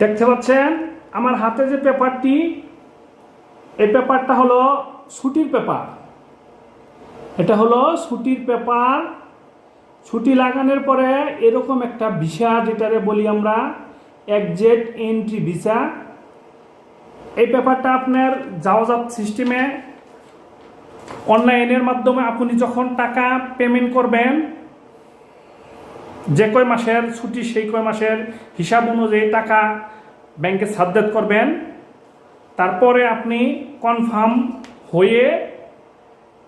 দেখতে পাচ্ছেন? আমার হাতে যে পেপারটি, এই পেপারটা হলো ছুটির পেপার। এটা হলো ছুটির পেপার। ছুটি লাগানোর পরে এরকম একটা ভিসা, যেটারে বলি আমরা একজেট এন্ট্রি ভিসা। এই পেপারটা আপনার যাওয়াজাত সিস্টেমে অনলাইনের মাধ্যমে আপনি যখন টাকা পেমেন্ট করবেন যে কয় মাসের ছুটি, সেই কয় মাসের হিসাব অনুযায়ী টাকা ব্যাংকে সাবদেত করবেন। তারপরে আপনি কনফার্ম হয়ে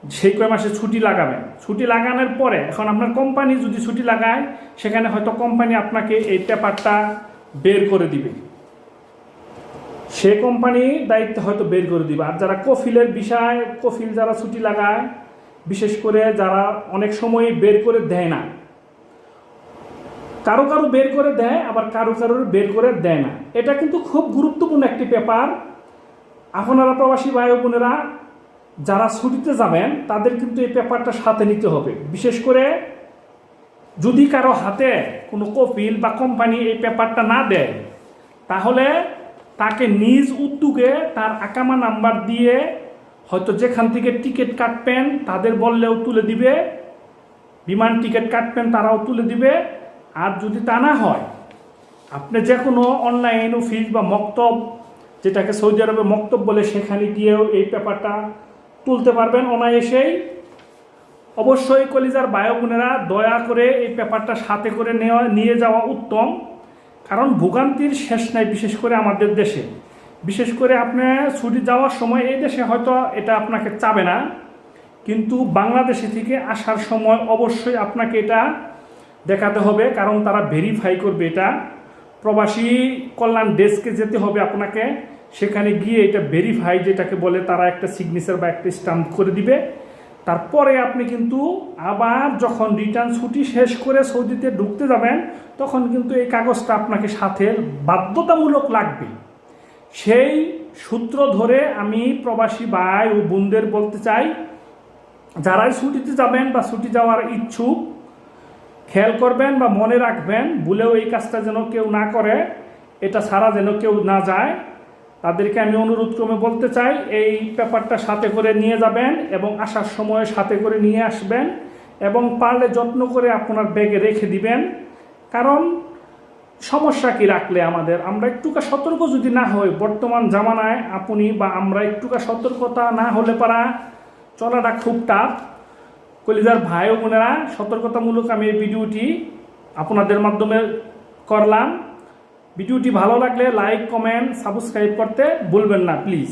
সেই কয় মাসে ছুটি লাগাবেন। ছুটি লাগানোর পরে, এখন আপনার কোম্পানি যদি ছুটি লাগায়, সেখানে হয়তো কোম্পানি আপনাকে এই পেপারটা বের করে দিবে। সে কোম্পানি দায়িত্ব হয়তো বের করে দিবে। আর যারা কফিলের বিষয়, কফিল যারা ছুটি লাগায়, বিশেষ করে যারা অনেক সময় বের করে দেয় না কারও কারও বের করে দেয়, আবার কারও কারও বের করে দেয় না। এটা কিন্তু খুব গুরুত্বপূর্ণ একটি পেপার। আপনারা প্রবাসী ভাই বোনেরা, যারা ছুটিতে যাবেন, তাদের কিন্তু এই পেপারটা সাথে নিতে হবে। বিশেষ করে যদি কারও হাতে কোনো কপিল বা কোম্পানি এই পেপারটা না দেয়, তাহলে তাকে নিজ উদ্যোগে তার আকামা নাম্বার দিয়ে হয়তো যেখান থেকে টিকিট কাটবেন, তাদের বললেও তুলে দিবে। বিমান টিকিট কাটবেন, তারাও তুলে দিবে। আর যদি তা না হয়, আপনি যে কোনো অনলাইন অফিস বা মক্তব, যেটাকে সৌদি আরবে মক্তব বলে সেখানে গিয়েও এই পেপারটা তুলতে পারবেন অনায়াসেই। অবশ্যই কলিজার বায়োগুনেরা দয়া করে এই পেপারটা সাথে করে নেওয়া, নিয়ে যাওয়া উত্তম। কারণ ভোগান্তির শেষ নাই বিশেষ করে আমাদের দেশে। বিশেষ করে আপনি ছুটি যাওয়ার সময় এই দেশে হয়তো এটা আপনাকে চাবে না। কিন্তু বাংলাদেশে থেকে আসার সময় অবশ্যই আপনাকে এটা দেখাতে হবে, কারণ তারা ভেরিফাই করবে এটা। প্রবাসী কল্যাণ ডেস্কে যেতে হবে আপনাকে। সেখানে গিয়ে এটা ভেরিফাই যেটাকে বলে তারা একটা সিগনেচার বা একটা স্টাম্প করে দিবে। তারপরে আপনি কিন্তু আবার যখন রিটার্ন ছুটি শেষ করে সৌদিতে ঢুকতে যাবেন, তখন কিন্তু এই কাগজটা আপনাকে সাথে বাধ্যতামূলক লাগবে। সেই সূত্র ধরে আমি প্রবাসী ভাই ও বোনদের বলতে চাই, যারাই ছুটিতে যাবেন বা ছুটি যাওয়ার ইচ্ছুক খেয়াল করবেন বা মনে রাখবেন, ভুলেও এই কাজটা যেন কেউ না করে, এটা ছাড়া যেন কেউ না যায়। তাদেরকে আমি অনুরোধ ক্রমে বলতে চাই, এই পেপারটা সাথে করে নিয়ে যাবেন এবং আসার সময় সাথে করে নিয়ে আসবেন এবং পারলে যত্ন করে আপনার ব্যাগে রেখে দিবেন। কারণ সমস্যা কি রাখলে আমাদের? আমরা একটুকা সতর্ক যদি না হই, বর্তমান জামানায় আপনি বা আমরা একটুকা সতর্কতা না হলে পারা চলাটা খুব টাফ। কলিজার ভাই ও বোনেরা, সতর্কতামূলক আমি এই ভিডিওটি আপনাদের মাধ্যমে করলাম। ভিডিওটি ভালো লাগলে লাইক কমেন্ট সাবস্ক্রাইব করতে ভুলবেন না প্লিজ